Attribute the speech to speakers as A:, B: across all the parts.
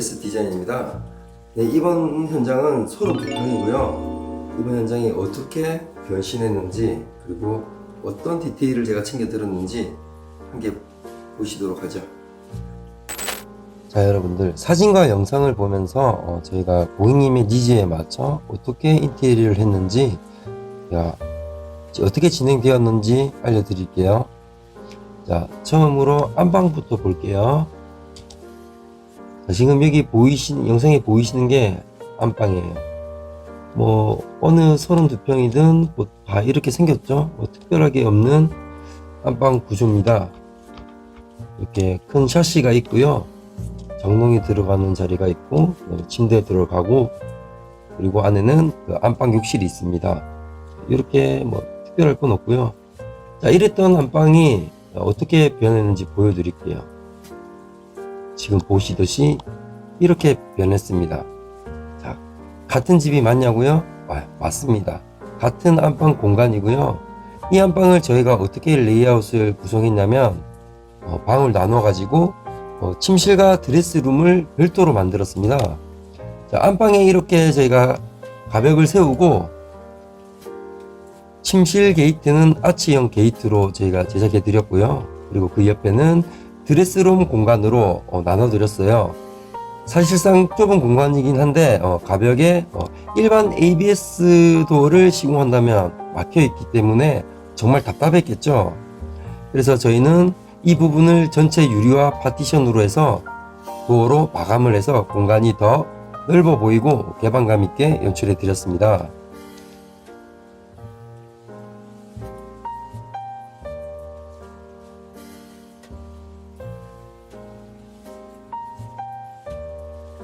A: 더에스 디자인입니다. 네, 이번 현장은 소름 두평이고요. 이번 현장이 어떻게 변신했는지 그리고 어떤 디테일을 제가 챙겨들었는지 함께 보시도록 하죠. 자 여러분들 사진과 영상을 보면서 어, 저희가 고객님의 니즈에 맞춰 어떻게 인테리어를 했는지 야, 어떻게 진행되었는지 알려드릴게요. 자 처음으로 안방부터 볼게요. 자, 지금 여기 보이시는 영상에 보이시는 게 안방이에요. 뭐 어느 32평이든 뭐다 이렇게 생겼죠. 뭐 특별하게 없는 안방 구조입니다. 이렇게 큰 샤시가 있고요. 장롱이 들어가는 자리가 있고 네, 침대 들어가고 그리고 안에는 그 안방 욕실이 있습니다. 이렇게 뭐 특별할 건 없고요. 자 이랬던 안방이 어떻게 변했는지 보여드릴게요. 지금 보시듯이 이렇게 변했습니다. 자, 같은 집이 맞냐고요? 아, 맞습니다. 같은 안방 공간이고요. 이 안방을 저희가 어떻게 레이아웃을 구성했냐면 어, 방을 나눠 가지고 어, 침실과 드레스룸을 별도로 만들었습니다. 자, 안방에 이렇게 저희가 가벽을 세우고 침실 게이트는 아치형 게이트로 저희가 제작해 드렸고요. 그리고 그 옆에는 드레스룸 공간으로 어, 나눠드렸어요. 사실상 좁은 공간이긴 한데 어, 가벽에 어, 일반 ABS 도어를 시공한다면 막혀 있기 때문에 정말 답답했겠죠. 그래서 저희는 이 부분을 전체 유리와 파티션으로 해서 도어로 마감을 해서 공간이 더 넓어 보이고 개방감 있게 연출해 드렸습니다.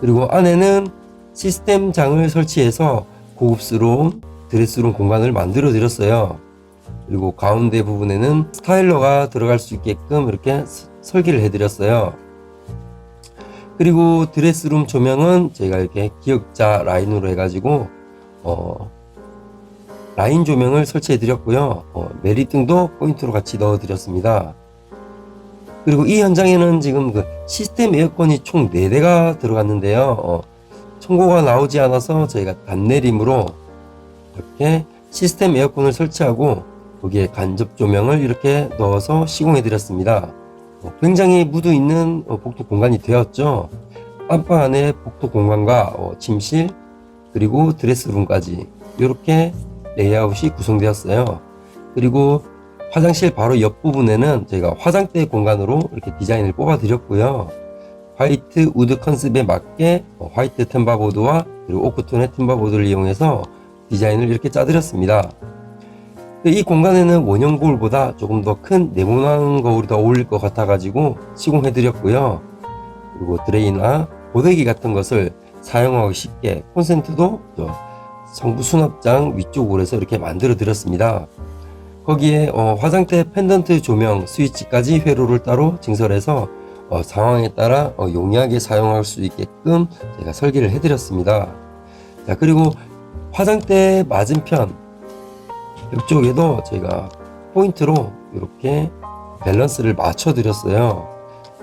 A: 그리고 안에는 시스템 장을 설치해서 고급스러운 드레스룸 공간을 만들어 드렸어요. 그리고 가운데 부분에는 스타일러가 들어갈 수 있게끔 이렇게 서- 설계를 해 드렸어요. 그리고 드레스룸 조명은 제가 이렇게 기역자 라인으로 해가지고 어, 라인 조명을 설치해 드렸고요. 어, 메리등도 포인트로 같이 넣어 드렸습니다. 그리고 이 현장에는 지금 그 시스템 에어컨이 총 4대가 들어갔는데요. 어, 청고가 나오지 않아서 저희가 단내림으로 이렇게 시스템 에어컨을 설치하고 거기에 간접 조명을 이렇게 넣어서 시공해 드렸습니다. 어, 굉장히 무드 있는 어, 복도 공간이 되었죠. 안방 안에 복도 공간과 어, 침실 그리고 드레스룸까지 이렇게 레이아웃이 구성되었어요. 그리고 화장실 바로 옆 부분에는 저희가 화장대 공간으로 이렇게 디자인을 뽑아 드렸고요. 화이트 우드 컨셉에 맞게 어, 화이트 템바보드와 그리고 오크톤의 템바보드를 이용해서 디자인을 이렇게 짜드렸습니다. 이 공간에는 원형 거울보다 조금 더 큰 네모난 거울이 더 어울릴 것 같아가지고 시공해 드렸고요. 그리고 드레이나 고데기 같은 것을 사용하기 쉽게 콘센트도 저 성부 수납장 위쪽으로 해서 이렇게 만들어 드렸습니다. 거기에 어, 화장대 펜던트 조명 스위치까지 회로를 따로 증설해서 어, 상황에 따라 어, 용이하게 사용할 수 있게끔 제가 설계를 해드렸습니다. 자 그리고 화장대 맞은편 이쪽에도 제가 포인트로 이렇게 밸런스를 맞춰 드렸어요.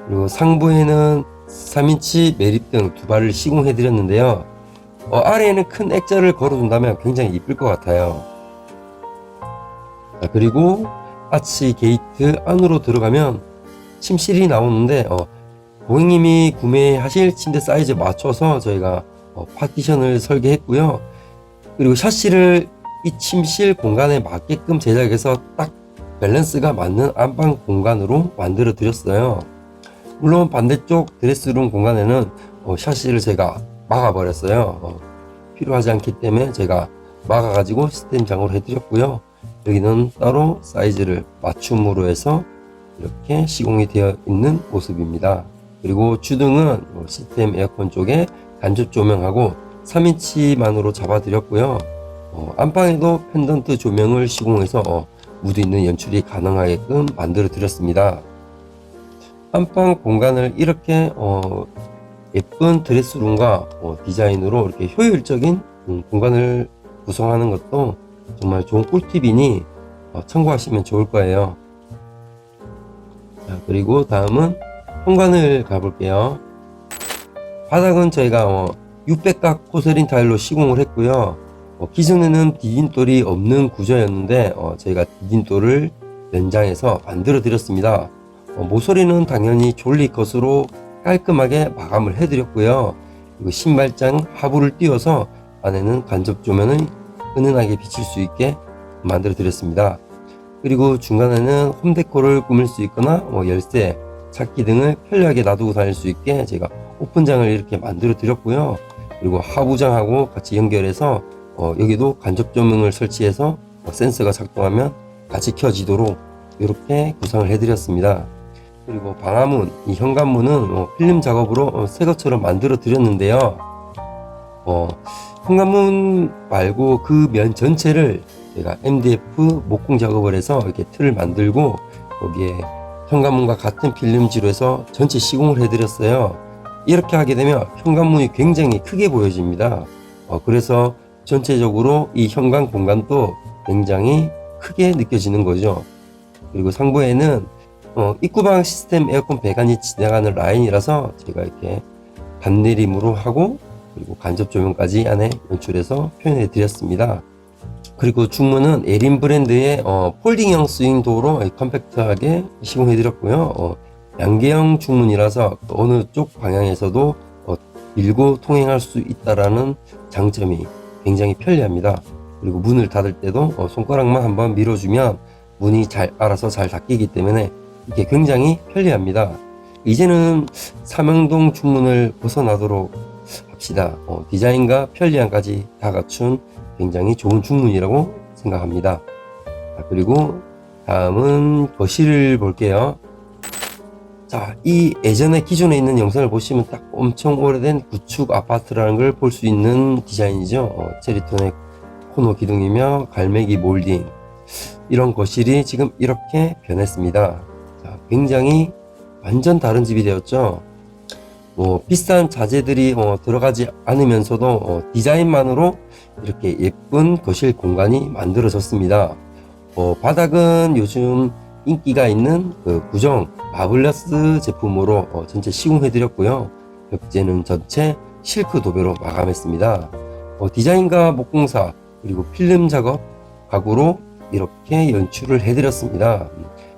A: 그리고 상부에는 3인치 매립등 두 발을 시공해 드렸는데요. 어, 아래에는 큰 액자를 걸어둔다면 굉장히 이쁠 것 같아요. 자, 그리고 아치 게이트 안으로 들어가면 침실이 나오는데 어, 고객님이 구매하실 침대 사이즈에 맞춰서 저희가 어, 파티션을 설계했고요. 그리고 샤시를 이 침실 공간에 맞게끔 제작해서 딱 밸런스가 맞는 안방 공간으로 만들어 드렸어요. 물론 반대쪽 드레스룸 공간에는 어, 샤시를 제가 막아버렸어요. 어, 필요하지 않기 때문에 제가 막아가지고 시스템 장으로 해드렸고요. 여기는 따로 사이즈를 맞춤으로 해서 이렇게 시공이 되어 있는 모습입니다. 그리고 주등은 뭐 시스템 에어컨 쪽에 간접 조명하고 3인치만으로 잡아드렸고요. 어, 안방에도 펜던트 조명을 시공해서 어, 무드 있는 연출이 가능하게끔 만들어 드렸습니다. 안방 공간을 이렇게 어, 예쁜 드레스룸과 어, 디자인으로 이렇게 효율적인 음, 공간을 구성하는 것도 정말 좋은 꿀팁이니 어, 참고하시면 좋을 거예요. 자, 그리고 다음은 현관을 가볼게요. 바닥은 저희가 어, 600각 포세린 타일로 시공을 했고요. 어, 기존에는 디딤돌이 없는 구조였는데 어, 저희가 디딤돌을 연장해서 만들어 드렸습니다. 어, 모서리는 당연히 졸리 컷으로 깔끔하게 마감을 해드렸고요. 그리고 신발장 하부를 띄워서 안에는 간접 조명을 은은하게 비칠 수 있게 만들어 드렸습니다. 그리고 중간에는 홈데코를 꾸밀 수 있거나 뭐 열쇠, 찾기 등을 편리하게 놔두고 다닐 수 있게 제가 오픈장을 이렇게 만들어 드렸고요. 그리고 하부장하고 같이 연결해서 어, 여기도 간접 조명을 설치해서 어, 센서가 작동하면 같이 켜지도록 이렇게 구성을 해드렸습니다. 그리고 방화문, 이 현관문은 어, 필름 작업으로 어, 새 것처럼 만들어 드렸는데요. 어, 현관문 말고 그 면 전체를 제가 MDF 목공 작업을 해서 이렇게 틀을 만들고 거기에 현관문과 같은 필름지로 해서 전체 시공을 해드렸어요. 이렇게 하게 되면 현관문이 굉장히 크게 보여집니다. 어, 그래서 전체적으로 이 현관 공간도 굉장히 크게 느껴지는 거죠. 그리고 상부에는 어, 입구방 시스템 에어컨 배관이 지나가는 라인이라서 제가 이렇게 반내림으로 하고 그리고 간접 조명까지 안에 연출해서 표현해 드렸습니다. 그리고 중문은 에린 브랜드의 어, 폴딩형 스윙 도어로 컴팩트하게 시공해 드렸고요. 어, 양계형 중문이라서 어느 쪽 방향에서도 어, 밀고 통행할 수 있다라는 장점이 굉장히 편리합니다. 그리고 문을 닫을 때도 어, 손가락만 한번 밀어주면 문이 잘 알아서 잘 닫히기 때문에 이게 굉장히 편리합니다. 이제는 삼형동 중문을 벗어나도록 합시다. 어, 디자인과 편리함까지 다 갖춘 굉장히 좋은 중문이라고 생각합니다. 자, 그리고 다음은 거실을 볼게요. 자, 이 예전에 기존에 있는 영상을 보시면 딱 엄청 오래된 구축 아파트라는 걸 볼 수 있는 디자인이죠. 어, 체리톤의 코너 기둥이며 갈매기 몰딩. 이런 거실이 지금 이렇게 변했습니다. 자, 굉장히 완전 다른 집이 되었죠. 뭐 비싼 자재들이 어, 들어가지 않으면서도 어, 디자인만으로 이렇게 예쁜 거실 공간이 만들어졌습니다. 어, 바닥은 요즘 인기가 있는 그 구정 마블러스 제품으로 어, 전체 시공해드렸고요. 벽재는 전체 실크 도배로 마감했습니다. 어, 디자인과 목공사 그리고 필름 작업 가구로 이렇게 연출을 해드렸습니다.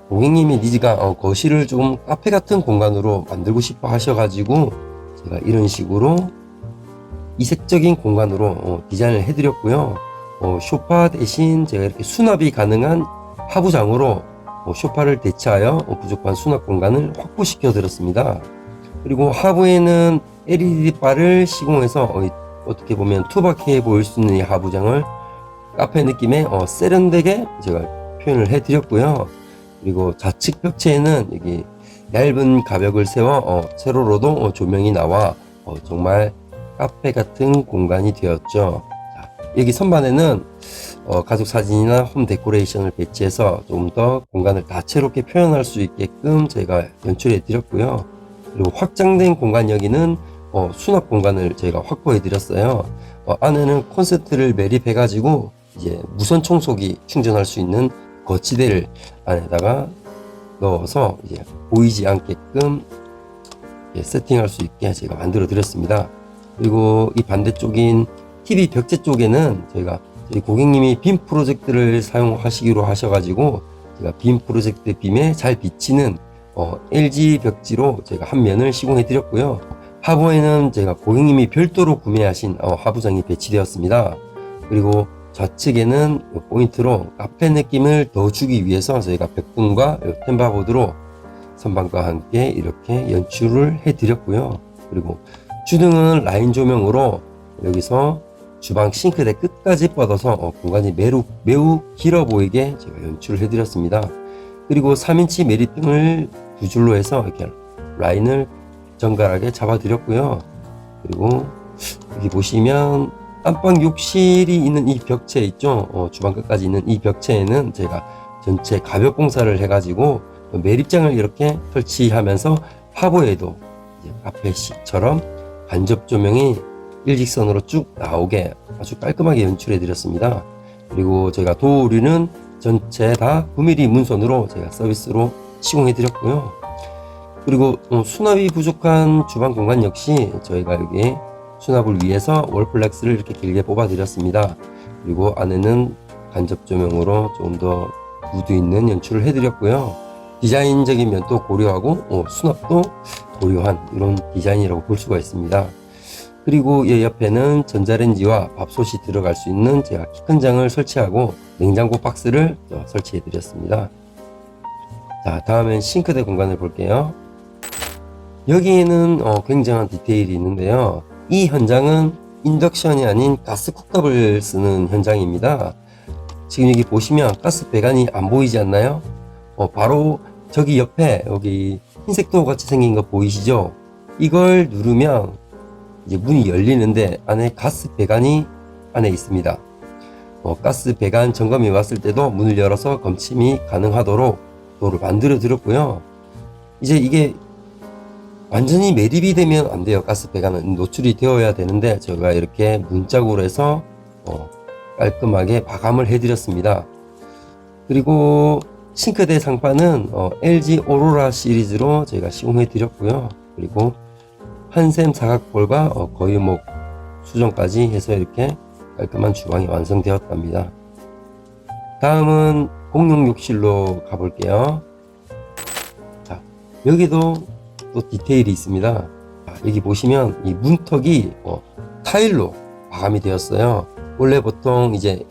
A: 고객님의 니즈가 어, 거실을 좀 카페 같은 공간으로 만들고 싶어 하셔가지고 제가 이런 식으로 이색적인 공간으로 어, 디자인을 해드렸고요. 어, 쇼파 대신 제가 이렇게 수납이 가능한 하부장으로 어, 쇼파를 대체하여 어, 부족한 수납 공간을 확보시켜 드렸습니다. 그리고 하부에는 LED 바를 시공해서 어, 떻게 보면 투박해 보일 수 있는 이 하부장을 카페 느낌의 어, 세련되게 제가 표현을 해드렸고요. 그리고 좌측 벽체에는 여기 얇은 가벽을 세워 어, 세로로도 어, 조명이 나와 어, 정말 카페 같은 공간이 되었죠. 자, 여기 선반에는 어, 가족 사진이나 홈 데코레이션을 배치해서 좀 더 공간을 다채롭게 표현할 수 있게끔 저희가 연출해 드렸고요. 그리고 확장된 공간 여기는 어, 수납 공간을 저희가 확보해 드렸어요. 어, 안에는 콘센트를 매립해 가지고 이제 무선 청소기 충전할 수 있는 거치대를 안에다가 넣어서 이제 보이지 않게끔 세팅할 수 있게 제가 만들어 드렸습니다. 그리고 이 반대쪽인 TV 벽제 쪽에는 저희가 저희 고객님이 빔 프로젝트를 사용하시기로 하셔가지고 제가 빔 프로젝트 빔에 잘 비치는 어, LG 벽지로 제가 한 면을 시공해 드렸고요. 하부에는 제가 고객님이 별도로 구매하신 어, 하부장이 배치되었습니다. 그리고 좌측에는 이 포인트로 카페 느낌을 더 주기 위해서 저희가 백분과 템바보드로 선반과 함께 이렇게 연출을 해 드렸고요. 그리고 주등은 라인 조명으로 여기서 주방 싱크대 끝까지 뻗어서 어, 공간이 매우, 매우 길어 보이게 제가 연출을 해 드렸습니다. 그리고 3인치 메리등을 두 줄로 해서 이렇게 라인을 정갈하게 잡아 드렸고요. 그리고 여기 보시면 안방 욕실이 있는 이 벽체 있죠. 어, 주방 끝까지 있는 이 벽체에는 제가 전체 가벽 공사를 해가지고 매립장을 이렇게 설치하면서 하부에도 이제 카페식처럼 간접 조명이 일직선으로 쭉 나오게 아주 깔끔하게 연출해 드렸습니다. 그리고 저희가 도우리는 전체 다 9mm 문선으로 제가 서비스로 시공해 드렸고요. 그리고 어, 수납이 부족한 주방 공간 역시 저희가 여기 수납을 위해서 월플렉스를 이렇게 길게 뽑아 드렸습니다. 그리고 안에는 간접 조명으로 조금 더 무드 있는 연출을 해 드렸고요. 디자인적인 면도 고려하고 어, 수납도 고려한 이런 디자인이라고 볼 수가 있습니다. 그리고 이 옆에는 전자레인지와 밥솥이 들어갈 수 있는 제가 키 큰 장을 설치하고 냉장고 박스를 또 설치해 드렸습니다. 자, 다음엔 싱크대 공간을 볼게요. 여기에는 어, 굉장한 디테일이 있는데요. 이 현장은 인덕션이 아닌 가스 쿡탑을 쓰는 현장입니다. 지금 여기 보시면 가스 배관이 안 보이지 않나요? 어, 바로 저기 옆에 여기 흰색 도어 같이 생긴 거 보이시죠? 이걸 누르면 이제 문이 열리는데 안에 가스 배관이 안에 있습니다. 어, 가스 배관 점검이 왔을 때도 문을 열어서 검침이 가능하도록 도를 만들어 드렸고요. 이제 이게 완전히 매립이 되면 안 돼요. 가스 배관은 노출이 되어야 되는데 제가 이렇게 문짝으로 해서 어, 깔끔하게 마감을 해드렸습니다. 그리고 싱크대 상판은 어, LG 오로라 시리즈로 제가 시공해 드렸고요. 그리고 한샘 사각볼과 어, 거유목 수정까지 해서 이렇게 깔끔한 주방이 완성되었답니다. 다음은 공용 욕실로 가볼게요. 자, 여기도 또 디테일이 있습니다. 자, 여기 보시면 이 문턱이 어, 타일로 마감이 되었어요. 원래 보통 이제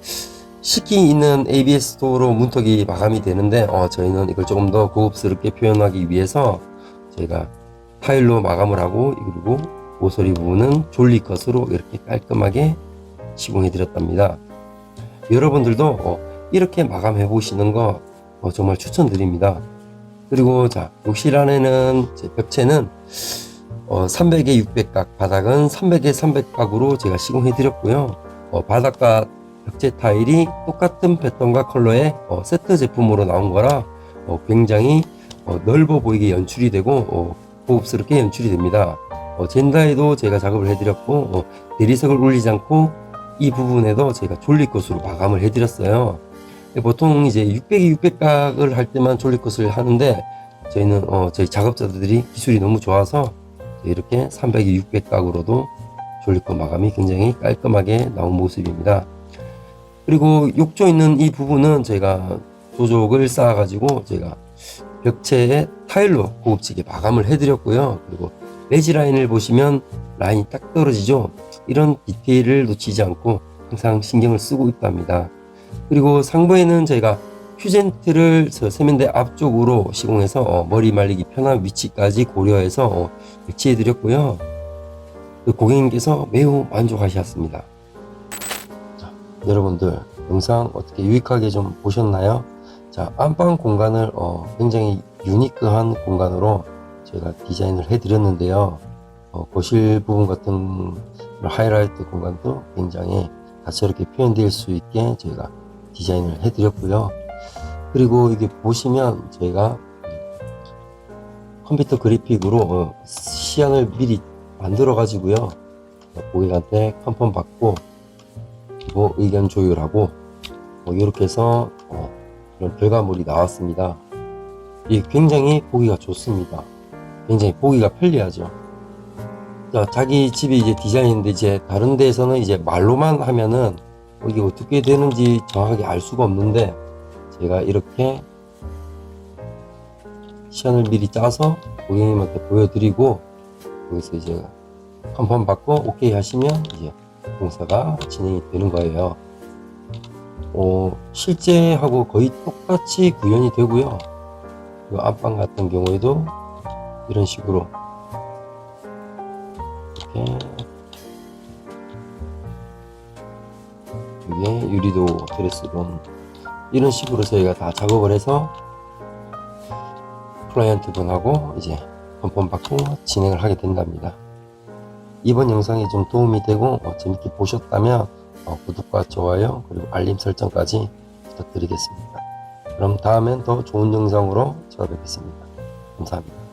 A: 식기 있는 ABS 도로 문턱이 마감이 되는데 어, 저희는 이걸 조금 더 고급스럽게 표현하기 위해서 저희가 타일로 마감을 하고 그리고 모서리 부분은 졸리 컷으로 이렇게 깔끔하게 시공해 드렸답니다. 여러분들도 어, 이렇게 마감해 보시는 거 어, 정말 추천드립니다. 그리고 자 욕실 안에는 제 벽체는 어, 300에 600각 바닥은 300에 300각으로 제가 시공해 드렸고요. 어, 바닥과 벽체 타일이 똑같은 패턴과 컬러의 어, 세트 제품으로 나온 거라 어, 굉장히 어, 넓어 보이게 연출이 되고 어, 고급스럽게 연출이 됩니다. 어, 젠다에도 제가 작업을 해드렸고 어, 대리석을 올리지 않고 이 부분에도 제가 졸리컷으로 마감을 해드렸어요. 보통 이제 600에 600각을 할 때만 졸리컷을 하는데 저희는 어, 저희 작업자들이 기술이 너무 좋아서 이렇게 300에 600각으로도 졸리컷 마감이 굉장히 깔끔하게 나온 모습입니다. 그리고 욕조 있는 이 부분은 제가 조족을 쌓아가지고 제가 벽체에 타일로 고급지게 마감을 해드렸고요. 그리고 레지 라인을 보시면 라인이 딱 떨어지죠. 이런 디테일을 놓치지 않고 항상 신경을 쓰고 있답니다. 그리고 상부에는 저희가 휴젠트를 저 세면대 앞쪽으로 시공해서 어, 머리 말리기 편한 위치까지 고려해서 어, 배치해 드렸고요. 그 고객님께서 매우 만족하셨습니다. 자, 여러분들 영상 어떻게 유익하게 좀 보셨나요? 자, 안방 공간을 어, 굉장히 유니크한 공간으로 제가 디자인을 해드렸는데요. 어, 거실 부분 같은 하이라이트 공간도 굉장히 다채롭게 표현될 수 있게 저희가 디자인을 해드렸고요. 그리고 이게 보시면 저희가 컴퓨터 그래픽으로 어, 시안을 미리 만들어 가지고요. 고객한테 컨펌 받고 그리고 의견 조율하고 뭐 이렇게 해서 어, 이런 결과물이 나왔습니다. 이 굉장히 보기가 좋습니다. 굉장히 보기가 편리하죠. 자, 자기 집이 이제 디자인인데 이제 다른 데에서는 이제 말로만 하면은 어, 이게 어떻게 되는지 정확하게 알 수가 없는데 제가 이렇게 시안을 미리 짜서 고객님한테 보여드리고 거기서 이제 컨펌 받고 오케이 하시면 이제 공사가 진행이 되는 거예요. 어, 실제하고 거의 똑같이 구현이 되고요. 그 안방 같은 경우에도 이런 식으로 이렇게 이게 유리도 드레스룸 이런 식으로 저희가 다 작업을 해서 클라이언트 분하고 이제 컨펌 받고 진행을 하게 된답니다. 이번 영상이 좀 도움이 되고 어, 재밌게 보셨다면 어, 구독과 좋아요 그리고 알림 설정까지 부탁드리겠습니다. 그럼 다음엔 더 좋은 영상으로 찾아뵙겠습니다. 감사합니다.